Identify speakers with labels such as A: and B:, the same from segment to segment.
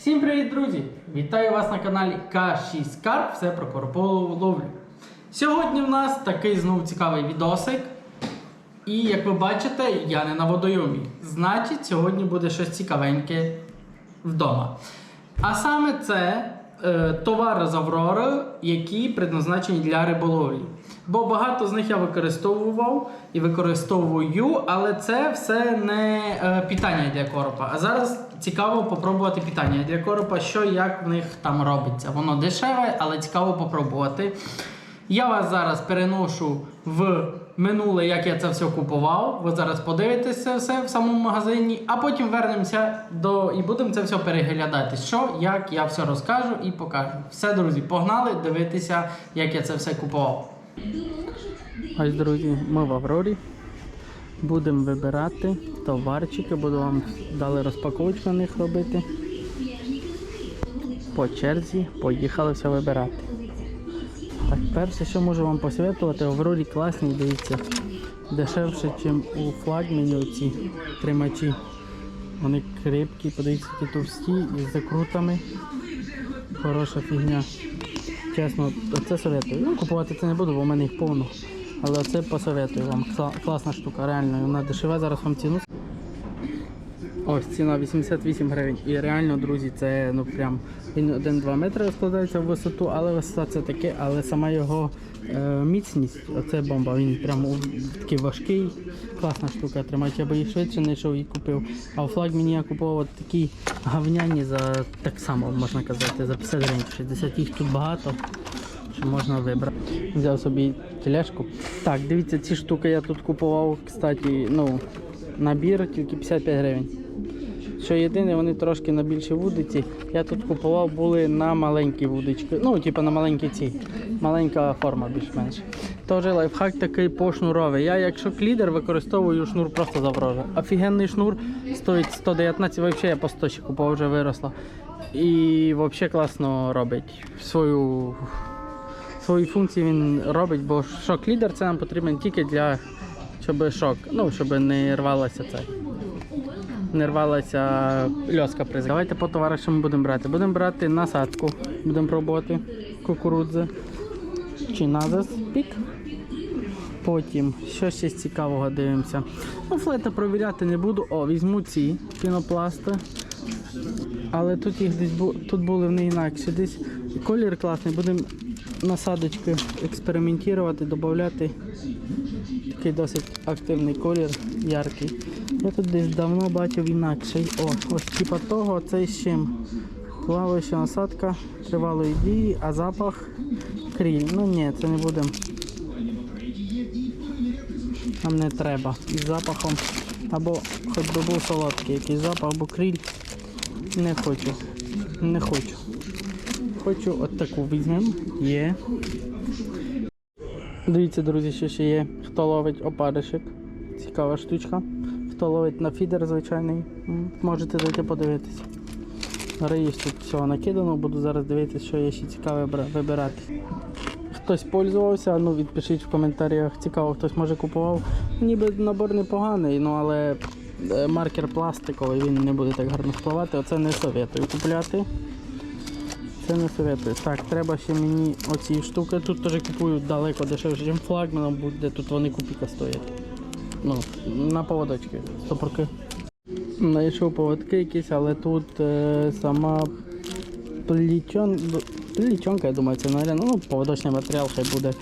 A: Всім привіт, друзі! Вітаю вас на каналі К6 Карп, все про корпову ловлю. Сьогодні в нас такий знову цікавий відосик. І як ви бачите, я не на водойомі. Значить, сьогодні буде щось цікавеньке вдома. А саме це е, товари з Аврори, які предназначені для риболовлі. Бо багато з них я використовував і використовую, але це все не е, питання для коропа. А зараз цікаво попробувати питання для коропа, що як в них там робиться. Воно дешеве, але цікаво попробувати. Я вас зараз переношу в минуле, як я це все купував. Ви зараз подивитесь це все в самому магазині, а потім вернемося до і будемо це все переглядати. Що, як я все розкажу і покажу. Все, друзі, погнали дивитися, як я це все купував. Ось, друзі, ми в Аврорі. Будемо вибирати товарчики, буду вам дали розпаковочку на них робити. По черзі поїхали все вибирати. Так, перше, що можу вам посоветувати, Аврорі класні, дивіться, дешевше, ніж у флагмені оці тримачі. Вони крепкі, подивіться, які товсті із закрутами. Хороша фігня. Чесно, це советую. Ну, купувати це не буду, бо в мене їх повно. Але це посоветую вам. Класна штука, реально. Вона дешева, зараз вам ціну. Ось ціна 88 гривень. І реально, друзі, це ну прям він 1-2 метри розкладається в висоту, але висота це таке, але сама його е, міцність, оце бомба, він прям такий важкий, класна штука. Тримати я би її швидше знайшов і купив. А у флагмені я купував такі гавняні за так само можна казати, за 50 гривень. 60 їх тут багато. Що можна вибрати. Взяв собі тележку. Так, дивіться, ці штуки я тут купував, кстати, ну, набір тільки 55 гривень. Що єдине, вони трошки на більшій вудиці. Я тут купував були на маленькі вудички. Ну, типу на маленькі ці. Маленька форма більш-менш. Тож лайфхак такий по шнуровий. Я, якщо клідер, використовую шнур просто заврожу. Офігенний шнур стоїть 119, взагалі я по 100 ще купував, вже виросла. І взагалі класно робить свою свої функції він робить, бо шок лідер це нам потрібен тільки для щоб шок, ну щоб не рвалося це. Не рвалася льоска при Давайте по ми будемо брати. Будемо брати насадку, будемо пробувати кукурудзи чи назас пік. Потім, що ще цікавого дивимося. Ну, флета провіряти не буду. О, візьму ці пінопласти. Але тут їх десь бу- тут були вони інакше. Десь колір класний. Будемо насадочки експериментувати, додати. Такий досить активний колір, яркий. Я тут десь давно бачив інакший. О, ось типа того, цей з чим. Плаваюча насадка тривалої дії, а запах кріль. Ну ні, це не будемо. Нам не треба. Із запахом. Або хоч би був солодкий якийсь запах, або кріль. Не хочу. Не хочу. Хочу от таку візьмемо. Є. Дивіться, друзі, що ще є. Хто ловить опаришик. Цікава штучка. Хто ловить на фідер звичайний, можете зайти подивитися. Риїсь тут всього накидано, буду зараз дивитися, що є ще цікаве вибирати. Хтось пользувався, ну відпишіть в коментарях. Цікаво, хтось може купував. Ніби набор непоганий, ну але е, маркер пластиковий, він не буде так гарно впливати. Оце не советую купляти. Це не советую. Так, треба ще мені оці штуки. Тут теж купую далеко дешевше, ніж флагманом буде. Тут вони купіка стоять. Ну, на поводочки. Стопорки. Знайшов поводки якісь, але тут е, сама плічон... плічонка, я думаю, це наверное, ну, поводочний матеріал хай буде.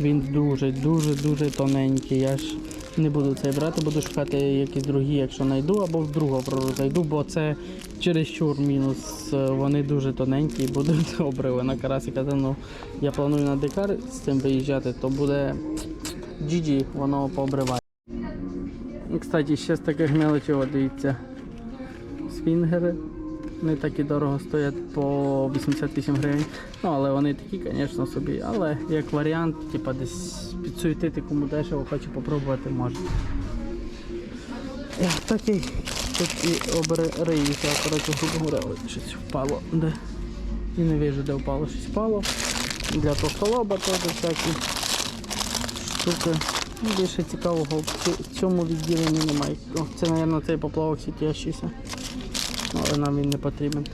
A: Він дуже, дуже, дуже тоненький. Я ж не буду цей брати, буду шукати якісь другі, якщо знайду, або в другу прору зайду, бо це чересчур мінус. Е, Вони дуже тоненькі і будуть обриви на карасика. Ну, я планую на дикар з цим виїжджати, то буде GG, воно пообриває. Кстати, ще з таких мелочей, от дивіться, свінгери. Не так і дорого стоять по 88 гривень. Ну, але вони такі, звісно, собі. Але як варіант, типа десь підсуетити кому дешево, хочу попробувати, може. Такий. Тут і обриється, коротше, грубо говоря, щось впало. Де? І не вижу, де впало, щось впало. Для толстолоба теж всякі штуки. Ну, Більше цікавого в цьому відділенні немає. Це, мабуть, цей поплавок світящийся. але нам він не потрібен.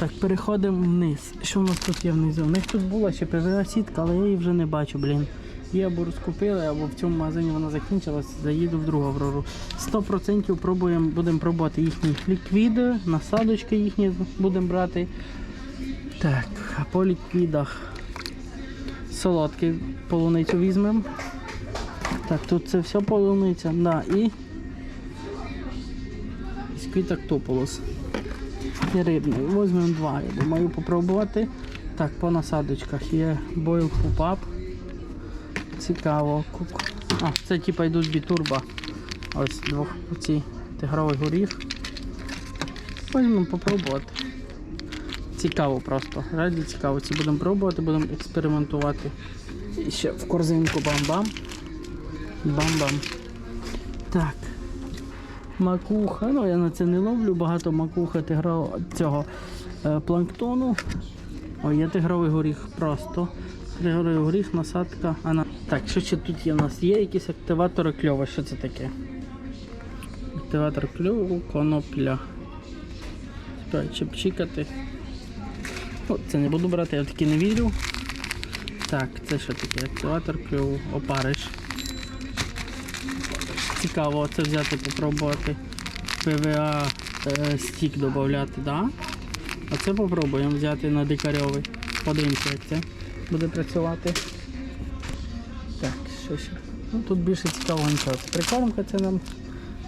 A: Так, переходимо вниз. Що в нас тут є внизу? У них тут була ще ПВА сітка, але я її вже не бачу, блін. Її або розкупили, або в цьому магазині вона закінчилась, заїду в другу Аврору. 100% пробуємо, будемо пробувати їхні ліквіди, насадочки їхні будемо брати. Так, а по ліквідах солодкий полуницю візьмемо. Так, тут це все полуниця, да, і із квіток тополос. І рибний. Візьмемо два, я думаю, попробувати. Так, по насадочках є бойл пупап. Цікаво. А, це типа йдуть бітурба. Ось двох оці тигровий горіх. Візьмемо попробувати. Цікаво просто. Раді цікаво. Ці будемо пробувати, будемо експериментувати. І ще в корзинку бам-бам. Бам-бам. Так. Макуха. Ну я на це не ловлю. Багато макуха тигра... цього е, планктону. Ой, є тигровий горіх просто. Тигровий горіх, насадка. А на... Так, що ще тут є у нас? Є якісь активатори кльова. Що це таке? Активатор кльову, конопля. Чіпчикати. Ну, це не буду брати, я в такі не вірю. Так, це що таке? Активатор кльову, опариш. Цікаво це взяти, попробувати. ПВА е, стік додати, да? А це попробуємо взяти на дикарьовий. Подивимося, як це буде працювати. Так, що ще? Ну тут більше цікавого нічого. Прикормка це нам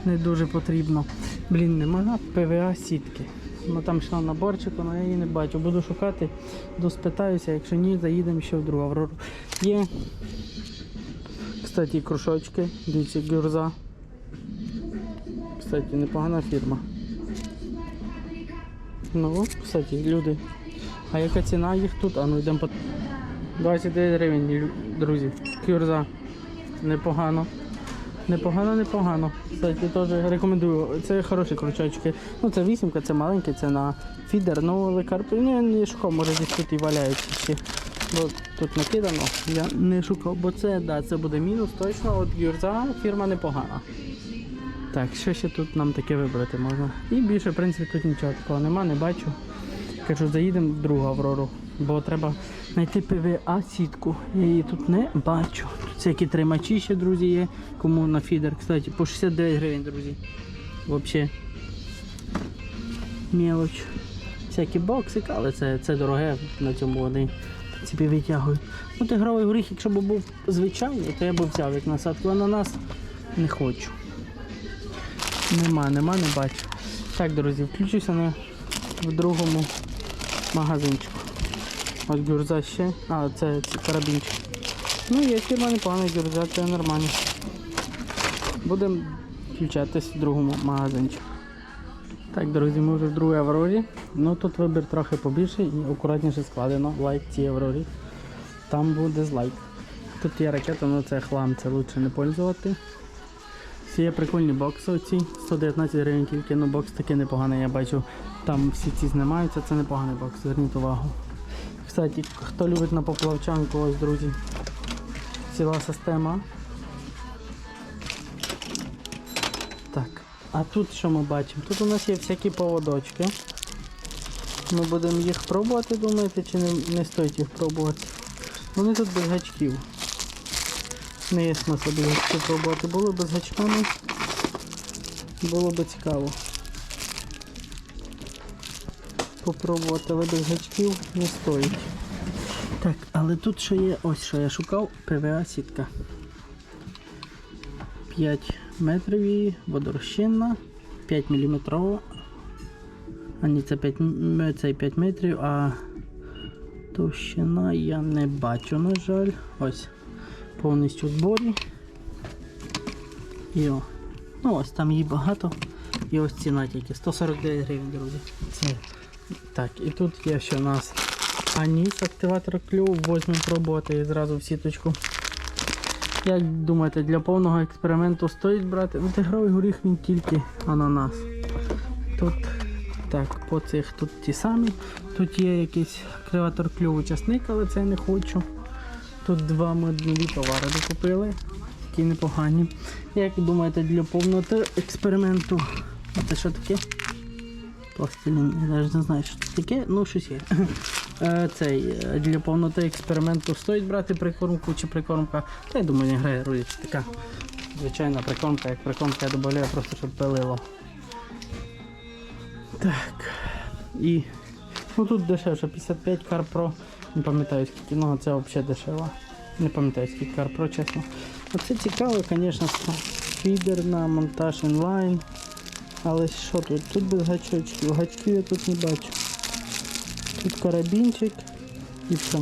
A: не дуже потрібно. Блін, нема ПВА сітки. Ну там ще на наборчику, але я її не бачу. Буду шукати, доспитаюся, якщо ні, заїдемо ще в другу. Є. Кстати, кружочки, дивіться, гюрза. Кстати, непогана фірма. Ну, кстати, люди. А яка ціна їх тут? А ну йдемо по 29 гривень, друзі. Кюрза. Непогано. Непогано, непогано. Кстати, теж рекомендую. Це хороші крючочки. Ну це вісімка, це маленький, це на фідер. Ну, але карпи не, не шукав, може десь тут і валяються ще. Бо тут накидано. Я не шукав, бо це, да, це буде мінус, точно. От Гюрза фірма непогана. Так, що ще тут нам таке вибрати можна? І більше, в принципі, тут нічого такого нема, не бачу. Кажу, заїдемо в другу Аврору, бо треба знайти ПВА сітку. Я її тут не бачу. Тут всякі тримачі ще, друзі, є. Кому на фідер, кстати, по 69 гривень, друзі. Взагалі. Мелоч. Всякі боксики, але це, це дороге на цьому вони принципі витягують. Ну, тигровий горіх, якщо б був звичайний, то я б взяв як насадку, а на нас не хочу. Нема, нема, не бачу. Так, друзі, включуся на в другому магазинчику. Ось гюрза ще. А, це, це карабінчик. Ну, є фірма непогана, гюрза, це нормально. Будемо включатись в другому магазинчику. Так, друзі, ми вже в другій Аврорі. Ну тут вибір трохи побільше і акуратніше складено. Лайк цій Аврорі. Там буде злайк. Тут є ракета, але це хлам, це краще не пользувати. Всі є прикольні бокси оці, 119 гривень тільки, ну бокс такий непоганий, я бачу. Там всі ці знімаються, це непоганий бокс, зверніть увагу. Кстати, хто любить на поплавчанку, ось друзі. Ціла система. Так, а тут що ми бачимо? Тут у нас є всякі поводочки. Ми будемо їх пробувати, думаєте, чи не, не стоїть їх пробувати? Вони тут без гачків. Не є смисл без гачків пробувати. Було без гачками. Було би цікаво. Попробувати, але без гачків не стоїть. Так, але тут що є, ось що я шукав, ПВА сітка. 5 метрів її, водорозчинна, 5 мм. А ні, це 5, це 5 метрів, а товщина я не бачу, на жаль. Ось повністю в зборі. І о. Ну ось там її багато. І ось ціна тільки 149 гривень, друзі. Це. Так, і тут є ще у нас аніс, активатор клюву, возьмемо пробувати і зразу в сіточку. Як думаєте, для повного експерименту стоїть брати? Ну, тигровий горіх він тільки ананас. Тут так, по цих тут ті самі. Тут є якийсь активатор клюву часник, але це я не хочу. Тут два ми товари докупили, такі непогані. Як думаєте, для повного те- експерименту? Це що таке? Пластилін, я навіть не знаю, що це таке, ну щось є. Е, Цей е, для повноти експерименту стоїть брати прикормку чи прикормка. Та я думаю, не грає ролі. Це така звичайна прикормка, як прикормка я додаю просто щоб пилило. Так. І ну тут дешевше 55 Carpro. Не пам'ятаю скільки, ну це взагалі дешево. Не пам'ятаю скільки Carpro, чесно. Оце цікаво, звісно, фідер на монтаж інлайн. Але що тут? Тут без гачочків. Гачків я тут не бачу. Тут карабінчик і все.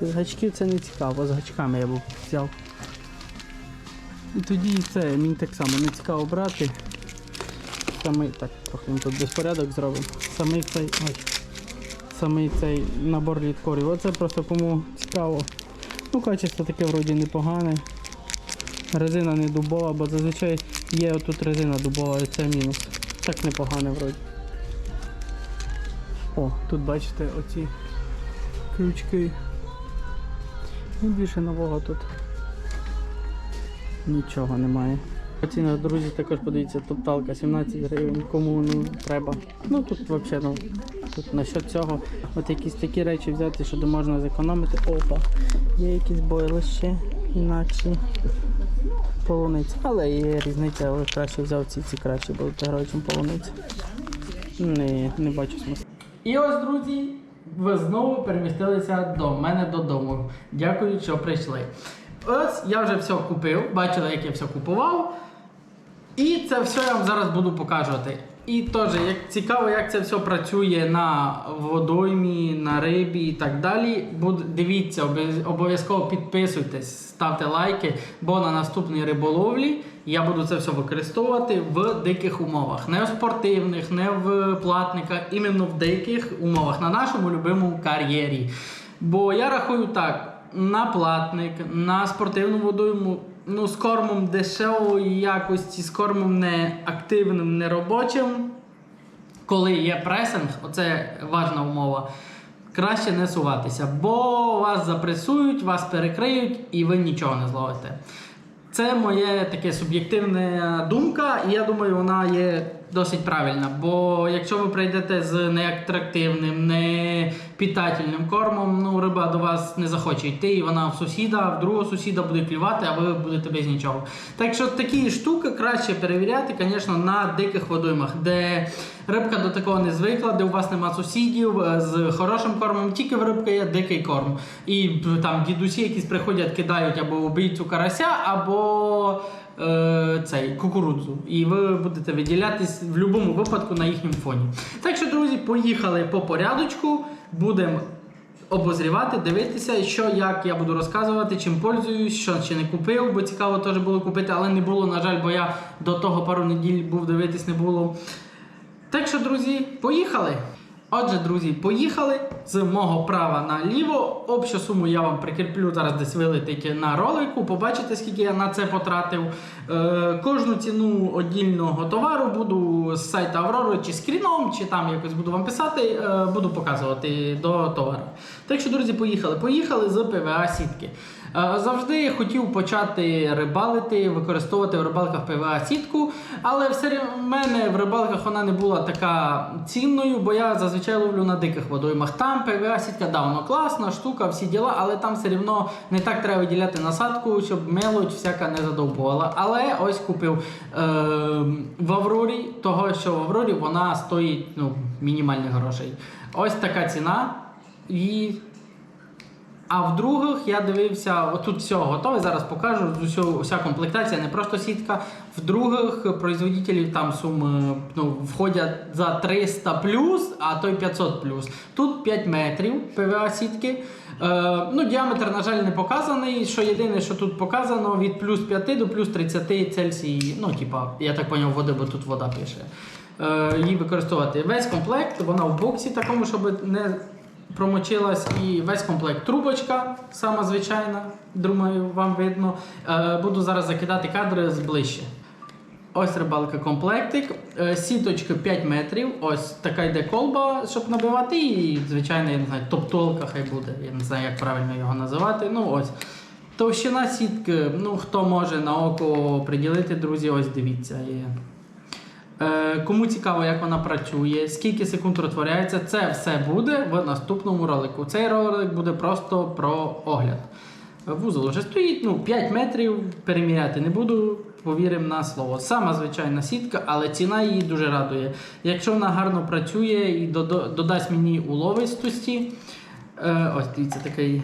A: Без гачків це не цікаво, з гачками я б взяв. І тоді це мені так само не цікаво брати. Самий, так, трохи тут безпорядок зробимо. Самий цей. Ой. Самий цей набор літкорів. Оце просто кому цікаво. Ну, качество таке вроді непогане. Резина не дубова, бо зазвичай є отут резина дубова, і це мінус. Так непогане вроді. О, тут бачите оці крючки. І більше нового тут нічого немає. Ціна, друзі, також подивіться, топталка 17 гривень, кому ну, треба. Ну тут взагалі ну, тут насчет цього, от якісь такі речі взяти, що можна зекономити. Опа, є якісь бойли ще інакші полуниці. Але є різниця, але краще взяв ці, ці краще будуть грати, ніж полуниці. Не, не бачу смислу. І ось, друзі, ви знову перемістилися до мене додому. Дякую, що прийшли. Ось я вже все купив, бачили, як я все купував. І це все я вам зараз буду показувати. І теж, як цікаво, як це все працює на водоймі, на рибі і так далі. Буд, дивіться, обов'язково підписуйтесь, ставте лайки, бо на наступній риболовлі я буду це все використовувати в диких умовах. Не в спортивних, не в платниках, іменно в диких умовах, на нашому любимому кар'єрі. Бо я рахую так. На платник, на спортивну водойму, ну, з кормом дешевої якості, з кормом не активним, не робочим. Коли є пресинг, оце важна умова. Краще не суватися, бо вас запресують, вас перекриють і ви нічого не зловите. Це моя таке суб'єктивна думка, і я думаю, вона є досить правильна. Бо якщо ви прийдете з неатрактивним, не питательним кормом, ну риба до вас не захоче йти, і вона в сусіда, в другого сусіда буде клювати, а ви будете без нічого. Так що такі штуки краще перевіряти, звісно, на диких водоймах, де рибка до такого не звикла, де у вас нема сусідів е, з хорошим кормом, тільки в рибки є дикий корм. І там дідусі якісь приходять, кидають або убійцю карася, або е, цей кукурудзу. І ви будете виділятись в будь-якому випадку на їхньому фоні. Так що, друзі, поїхали по порядочку. Будемо обозрівати, дивитися, що як я буду розказувати, чим пользуюсь, що ще не купив, бо цікаво теж було купити, але не було, на жаль, бо я до того пару неділь був дивитись, не було. Так що, друзі, поїхали! Отже, друзі, поїхали з мого права наліво. Общу суму я вам прикріплю зараз десь вилетить на ролику. Побачите, скільки я на це потратив. Е, кожну ціну одільного товару буду з сайту Аврори чи скріном, чи там якось буду вам писати, е, буду показувати до товару. Так що, друзі, поїхали. Поїхали з ПВА сітки. Е, Завжди хотів почати рибалити, використовувати в рибалках ПВА сітку, але все в мене в рибалках вона не була така цінною, бо я зазвичай ловлю на диких водоймах. Там ПВА сітка, да, воно класна, штука, всі діла, але там все рівно не так треба виділяти насадку, щоб мелодь всяка не задовбувала. Але ось купив е, в Аврорі, того що в Аврорі вона стоїть ну, мінімальних грошей. Ось така ціна. І а в других я дивився, отут все готове, зараз покажу. Усю, вся комплектація, не просто сітка. В других производителів там суми ну, входять за 300 плюс, а то й 500 плюс. Тут 5 метрів ПВА сітки. Е, ну, діаметр, на жаль, не показаний. Що єдине, що тут показано, від плюс 5 до плюс 30 Цельсій. Ну, типа, я так поняв, води, бо тут вода пише. Е, її використовувати. Весь комплект, вона в боксі такому, щоб не промочилась і весь комплект. Трубочка, сама звичайна, думаю, вам видно. Е, буду зараз закидати кадри зближче. Ось рибалка комплектик. Е, сіточки 5 метрів. Ось така йде колба, щоб набивати. І, звичайно, я не знаю, топтолка хай буде. Я не знаю, як правильно його називати. Ну ось. Товщина сітки, ну хто може на око приділити, друзі, ось дивіться. Е, Кому цікаво, як вона працює, скільки секунд розтворяється, це все буде в наступному ролику. Цей ролик буде просто про огляд. Вузол вже стоїть, ну 5 метрів переміряти не буду, повіримо на слово. Сама звичайна сітка, але ціна її дуже радує. Якщо вона гарно працює і додасть мені уловистості, е, ось дивіться такий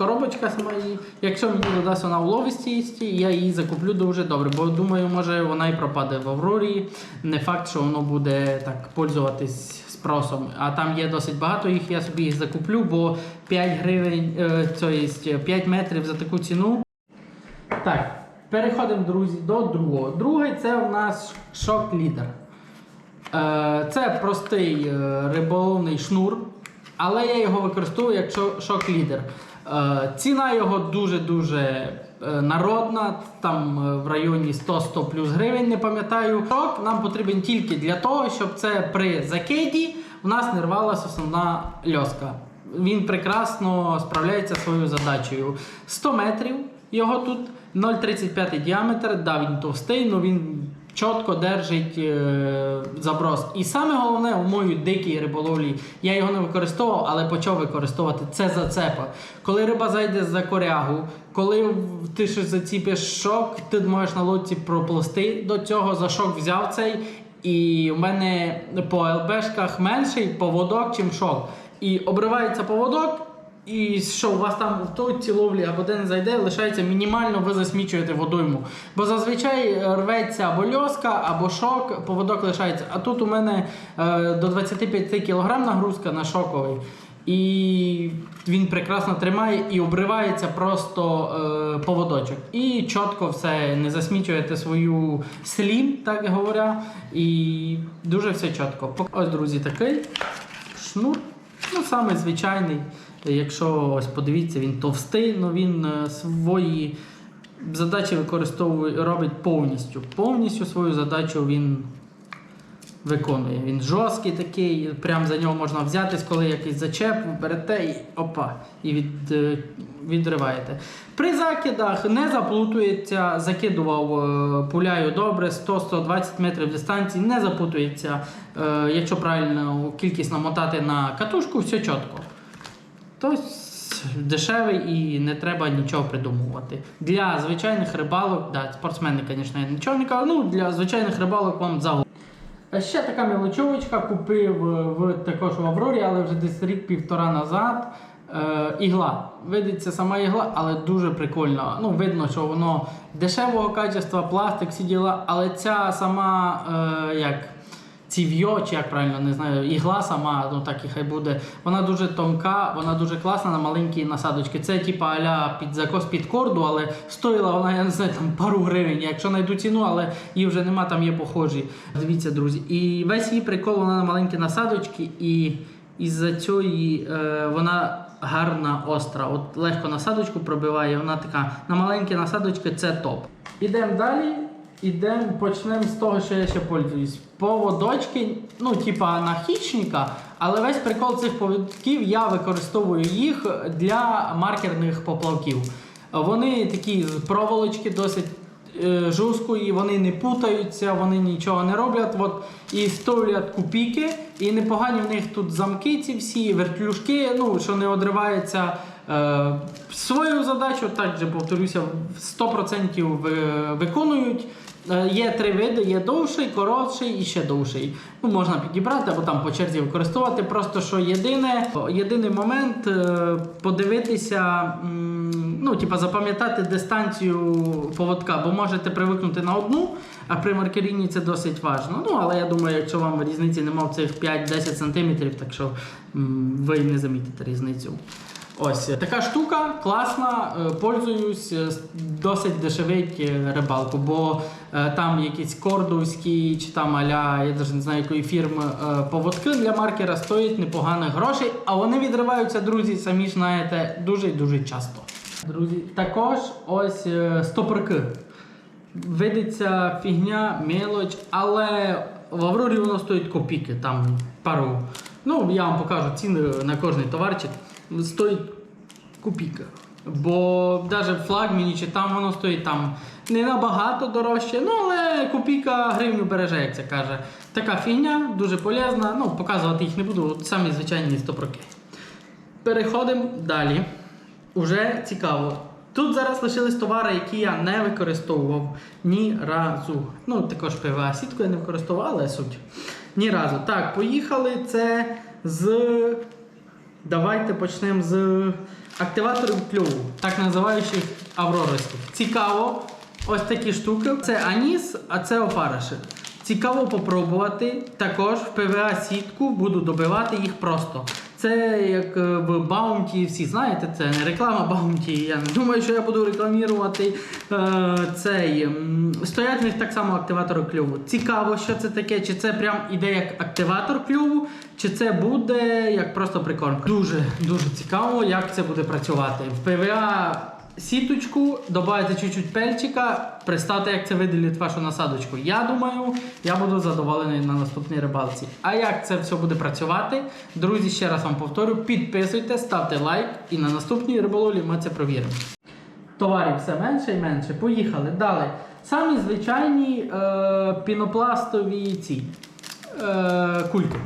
A: коробочка сама її. Якщо мені додасть вона уловистісті, я її закуплю дуже добре, бо думаю, може вона і пропаде в Аврорі. Не факт, що воно буде так пользуватись спросом. А там є досить багато їх, я собі їх закуплю, бо 5 гривень, е, то є 5 метрів за таку ціну. Так, переходимо, друзі, до другого. Другий це у нас шок-лідер. Е, Це простий е, риболовний шнур, але я його використовую як шок-лідер. Е, Ціна його дуже-дуже е, народна, там е, в районі 100-100 плюс гривень, не пам'ятаю. Шок нам потрібен тільки для того, щоб це при закиді у нас не рвалася основна льоска. Він прекрасно справляється своєю задачею. 100 метрів його тут 0,35 діаметр, да, він товстий, але він чітко держить е, заброс. І саме головне у моїй дикій риболовлі, я його не використовував, але почав використовувати це зацепа. Коли риба зайде за корягу, коли ти щось заціпиш шок, ти можеш на лодці проплисти до цього, за шок взяв цей. І у мене по ЛБшках менший поводок, чим шок. І обривається поводок, і що у вас там в точці ловлі або де не зайде, лишається мінімально, ви засмічуєте водойму. Бо зазвичай рветься або льоска, або шок, поводок лишається. А тут у мене е, до 25 кг нагрузка на шоковий. І він прекрасно тримає і обривається просто е, поводочок. І чітко все не засмічуєте свою слім, так говоря. І дуже все чітко. Ось, друзі, такий шнур. Ну, саме звичайний. Якщо ось подивіться, він товстий, але він е, свої задачі використовує, робить повністю. Повністю свою задачу він виконує. Він жорсткий такий, прям за нього можна взятись, коли якийсь зачеп, берете і опа, і від, е, відриваєте. При закидах не заплутується, закидував е, пуляю добре, 100-120 метрів дистанції, не запутується, якщо правильно кількість намотати на катушку, все чітко. Тобто дешевий і не треба нічого придумувати. Для звичайних рибалок, да, спортсмени, звісно, я нічого не кажу, ну для звичайних рибалок вам загодно. А Ще така мелочовочка купив е, в також в Аврорі, але вже десь рік-півтора назад. Е, ігла. Видиться сама ігла, але дуже прикольно. Ну, видно, що воно дешевого качества, пластик, всі діла, але ця сама е, як ців'йо, чи як правильно не знаю, ігла сама, ну так і хай буде. Вона дуже тонка, вона дуже класна на маленькі насадочки. Це типа аля під закос під корду, але стоїла вона, я не знаю, там пару гривень. Якщо знайду ціну, але її вже нема, там є похожі. Дивіться, друзі. І весь її прикол вона на маленькі насадочки, і із-за цієї е, вона гарна, остра. От легко насадочку пробиває, вона така на маленькі насадочки це топ. Ідемо далі. Ідемо, почнемо з того, що я ще пользуюсь. Поводочки, ну, типа на хічника, але весь прикол цих поводків я використовую їх для маркерних поплавків. Вони такі з проволочки досить е, жорсткої, вони не путаються, вони нічого не роблять. От, і стоять купіки, і непогані в них тут замки ці всі, вертлюжки, ну, що не одривається. Е, свою задачу, так же повторюся, 100% виконують. Е, Є три види: є довший, коротший і ще довший. Ну, можна підібрати або там по черзі використовувати. Просто що єдине, єдиний момент е, подивитися, ну, типа запам'ятати дистанцію поводка, бо можете привикнути на одну, а при маркеріні це досить важливо. Ну, але я думаю, якщо вам різниці немає в цих 5-10 см, так що ви не замітите різницю. Ось е, така штука класна, е, пользуюсь, е, досить дешевить рибалку, бо там якісь кордовські чи там аля, я навіть не знаю якої фірми поводки для маркера стоять непоганих грошей, а вони відриваються, друзі, самі ж знаєте, дуже і дуже часто. Друзі, також ось стопорки. Видиться фігня, мелоч, але в Аврорі воно стоїть копійки, там пару. Ну, я вам покажу ціни на кожний товарчик. Стоїть копійка. Бо навіть флагміні чи там воно стоїть там не набагато дорожче, ну але копійка гривню береже, як це каже. Така фігня, дуже полезна. Ну, показувати їх не буду, от самі звичайні стопроки. Переходимо далі. Уже цікаво. Тут зараз лишились товари, які я не використовував ні разу. Ну, також ПВА сітку я не використовував, але суть. Ні разу. Так, поїхали. Це з. Давайте почнемо з активаторів кльову, так називаючих авроростів. Цікаво, ось такі штуки. Це аніс, а це опариші. Цікаво попробувати. Також в ПВА сітку буду добивати їх просто. Це як е, в Баунті, всі знаєте, це не реклама Баунті. Я не думаю, що я буду рекламірувати е, цей. Стоять в них так само активатори клюву. Цікаво, що це таке, чи це прям іде як активатор клюву, чи це буде як просто прикормка. Дуже дуже цікаво, як це буде працювати. В ПВА сіточку, додати чуть-чуть пельчика, представте, як це виділить вашу насадочку. Я думаю, я буду задоволений на наступній рибалці. А як це все буде працювати? Друзі, ще раз вам повторю, підписуйтесь, ставте лайк і на наступній риболовлі ми це провіримо. Товарів все менше і менше. Поїхали. Далі. Самі звичайні е, пінопластові ці е, кульки.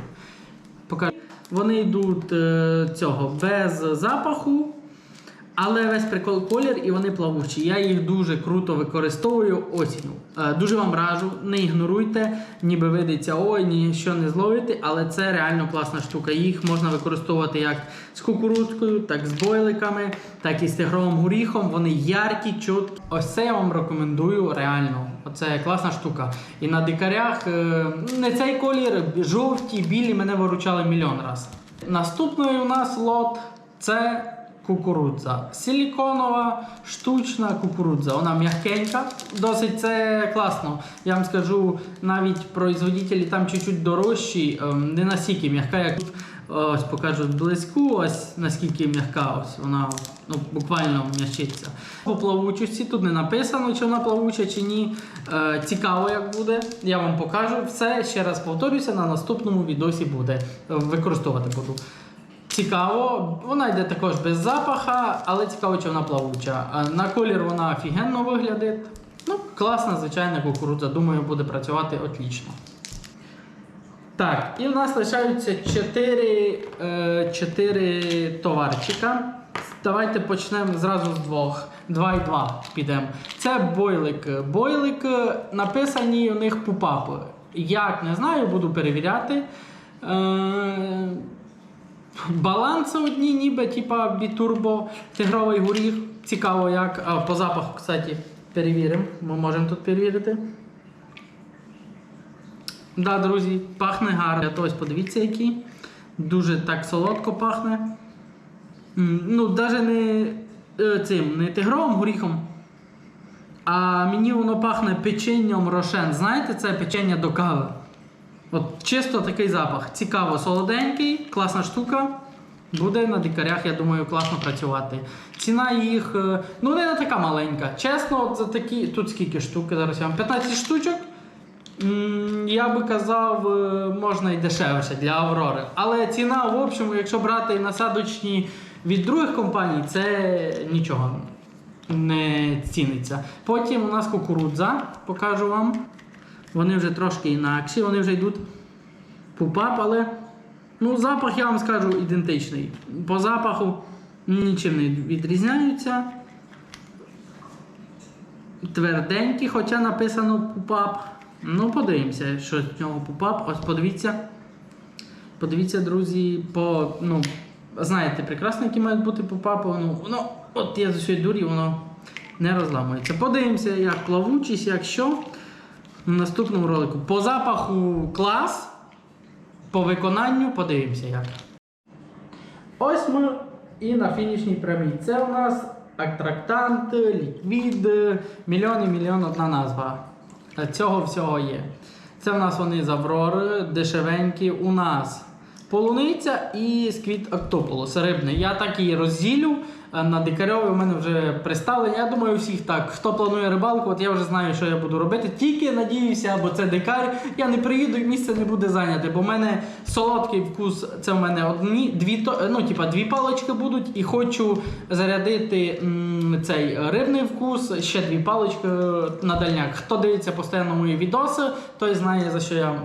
A: Покажу. Вони йдуть е, цього без запаху, але весь прикол колір і вони плавучі. Я їх дуже круто використовую осінню. Е, дуже вам раджу, не ігноруйте, ніби видиться, ой, ніщо не зловите, але це реально класна штука. Їх можна використовувати як з кукурудкою, так з бойликами, так і з тигровим горіхом. Вони яркі, чуткі. Ось це я вам рекомендую реально. Оце класна штука. І на дикарях е, не цей колір, жовті, білі мене виручали мільйон раз. Наступний у нас лот це кукурудза. Силіконова штучна кукурудза. Вона м'якенька, досить це класно. Я вам скажу, навіть производителі там чуть-чуть дорожчі, ем, не настільки м'яка, як тут. Ось покажу близьку, ось наскільки м'яка, ось вона ну, буквально м'ячиться. По плавучості тут не написано, чи вона плавуча, чи ні. Е, цікаво, як буде. Я вам покажу все. Ще раз повторюся, на наступному відосі буде. Використовувати буду. Цікаво, вона йде також без запаха, але цікаво, чи вона плавуча. На колір вона офігенно виглядить. Ну, класна, звичайна кукурудза. Думаю, буде працювати отлично. Так, і в нас лишаються 4, е, 4 товарчика. Давайте почнемо зразу з двох. Два і два підемо. Це бойлик. Бойлик е, написані у них пупапи. Як не знаю, буду перевіряти. Баланси одні, ніби, типа бітурбо, тигровий горіх. Цікаво, як. А, по запаху, кстати, перевіримо. Ми можемо тут перевірити. Да, друзі, пахне гарно. Ось подивіться, який. Дуже так солодко пахне. Ну, навіть не е, цим, не тигровим горіхом. А мені воно пахне печенням рошен. Знаєте, це печення до кави. От чисто такий запах. Цікаво, солоденький, класна штука. Буде на дикарях, я думаю, класно працювати. Ціна їх, е, ну не така маленька. Чесно, от за такі. Тут скільки штук? Зараз я вам 15 штучок. Я би казав, е, можна і дешевше для Аврори. Але ціна, в общому, якщо брати насадочні від других компаній, це нічого не ціниться. Потім у нас кукурудза, покажу вам. Вони вже трошки інакші, вони вже йдуть пупап, але ну, запах, я вам скажу, ідентичний. По запаху нічим не відрізняються. Тверденькі, хоча написано пупап. Ну, подивимося, що з нього пупап. Ось подивіться. Подивіться, друзі, по. Ну, знаєте прекрасно, які мають бути пупапи. Ну, воно, от я з усієї дурі, воно не розламується. Подивимося, як плавучість, як що. В наступному ролику. По запаху клас. По виконанню подивимося як. Ось ми і на фінішній прямій. Це у нас атрактант, ліквід, мільйон і мільйон одна назва. Цього всього є. Це в нас вони з Аврори, дешевенькі. У нас полуниця і сквіт октополос рибний. Я так її розділю. Е, На дикарьові у мене вже представлення. Я думаю, всіх так. Хто планує рибалку, от я вже знаю, що я буду робити. Тільки надіюся, бо це дикар. Я не приїду і місце не буде зайняте, бо в мене солодкий вкус. Це в мене одні дві ну, типа, дві палички будуть, і хочу зарядити м, цей рибний вкус, ще дві палички на дальняк. Хто дивиться постійно мої відоси, той знає за що я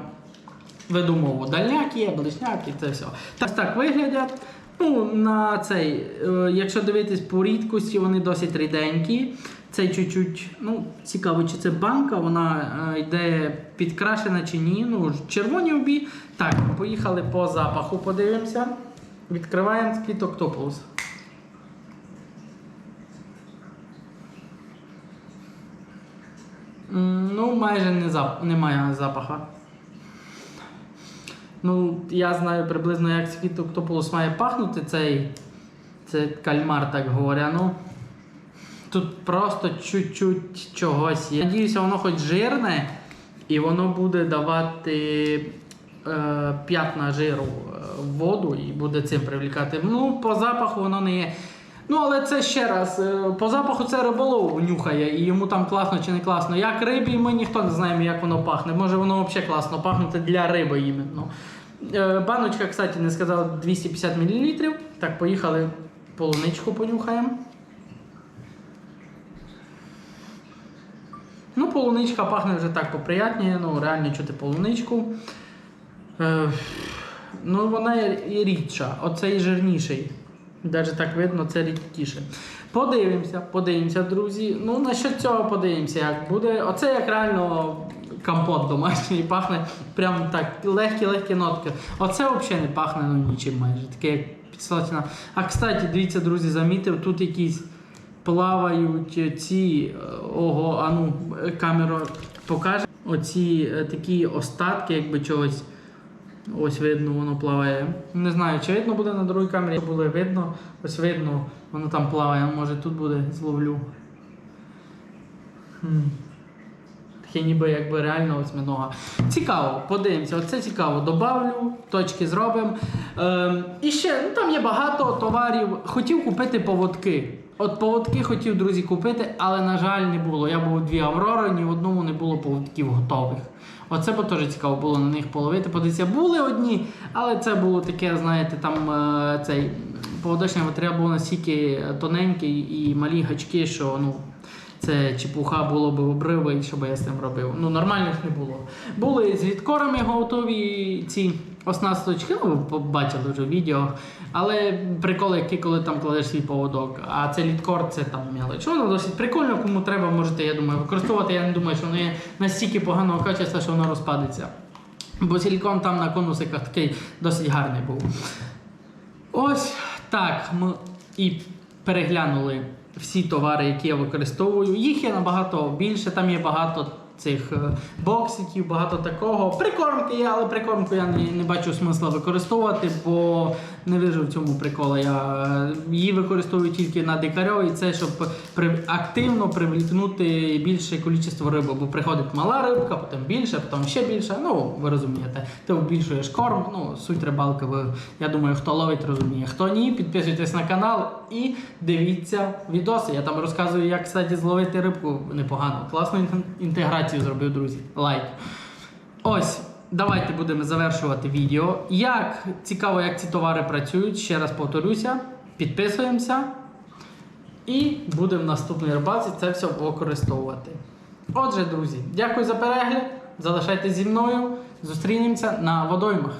A: веду мову. Дальняк є, ближняк і це все. Так так виглядять. Ну, на цей, е, якщо дивитись по рідкості, вони досить ріденькі. Цей чуть-чуть, ну, цікаво, чи це банка, вона е, йде підкрашена чи ні. Ну, червоні обі. Так, поїхали по запаху, подивимося. Відкриваємо Octopus. М, Ну, майже не зап... немає запаха. Ну, я знаю приблизно, як світ Октополус має пахнути цей. Це кальмар, так говоря. Ну, тут просто чуть-чуть чогось є. Надіюся, воно хоч жирне, і воно буде давати е, п'ятна жиру е, в воду і буде цим привлікати. Ну, по запаху воно не є. Ну, але це ще раз, е, по запаху це риболов нюхає, і йому там класно чи не класно. Як рибі, ми ніхто не знаємо, як воно пахне. Може воно взагалі класно пахнути для риби іменно. Е, Баночка, кстати, не сказав 250 мл. Так, поїхали полуничку понюхаємо. Ну, полуничка пахне вже так поприятніше, ну реально чути полуничку. Е, ну, вона і рідша, оцей жирніший. Навіть так видно, це рідкіше. Подивимося, подивимося, друзі. Ну, насчет цього подивимося, як буде. Оце як реально компот домашній пахне прям так, легкі-легкі нотки. Оце взагалі не пахне ну, нічим майже. Таке як підсолочена. А кстати, дивіться, друзі, замітив, тут якісь плавають ці. е, Ого, а ну, камера покаже. Оці е, такі остатки, якби чогось. Ось видно, воно плаває. Не знаю, чи видно буде на другій камері, якщо було видно. Ось видно, воно там плаває, може тут буде зловлю. Таке ніби якби реально осьминога. Цікаво, подивимося, оце цікаво. Добавлю, точки зробимо. Ем, і ще ну, там є багато товарів. Хотів купити поводки. От поводки хотів, друзі, купити, але, на жаль, не було. Я був дві Аврори, ні в одному не було поводків готових. Оце б теж цікаво було на них половити. Подивіться, були одні, але це було таке, знаєте, там е, цей поводочний матеріал був настільки тоненький і малі гачки, що ну. Це чепуха було б обриви, що би я з цим робив. Ну, нормальних не було. Були з відкорами готові ці оснасточки, ну, ви побачили вже відео. Але прикол, який коли там кладеш свій поводок. А це літкор, це там мелоч. Воно досить прикольно, кому треба, можете, я думаю, використовувати. Я не думаю, що воно є настільки поганого качества, що воно розпадеться. Бо силікон там на конусиках такий досить гарний був. Ось так ми і переглянули всі товари, які я використовую. Їх є набагато більше, там є багато цих е, боксиків, багато такого. Прикормки є, але прикормку я не, не бачу смисла використовувати, бо не вижу в цьому приколу. Я е, її використовую тільки на дикарьов, і це щоб активно привлікнути більше кількість риби, бо приходить мала рибка, потім більше, потім ще більше. Ну, ви розумієте, ти збільшуєш корм. Ну, суть рибалки, ви, я думаю, хто ловить, розуміє. Хто ні, підписуйтесь на канал і дивіться відоси. Я там розказую, як кстати, зловити рибку непогано. Класну інтеграцію зробив, друзі. Лайк. Ось. Давайте будемо завершувати відео. Як цікаво, як ці товари працюють, ще раз повторюся. Підписуємося і будемо в наступній рибалці це все використовувати. Отже, друзі, дякую за перегляд. Залишайтесь зі мною. Зустрінемося на водоймах.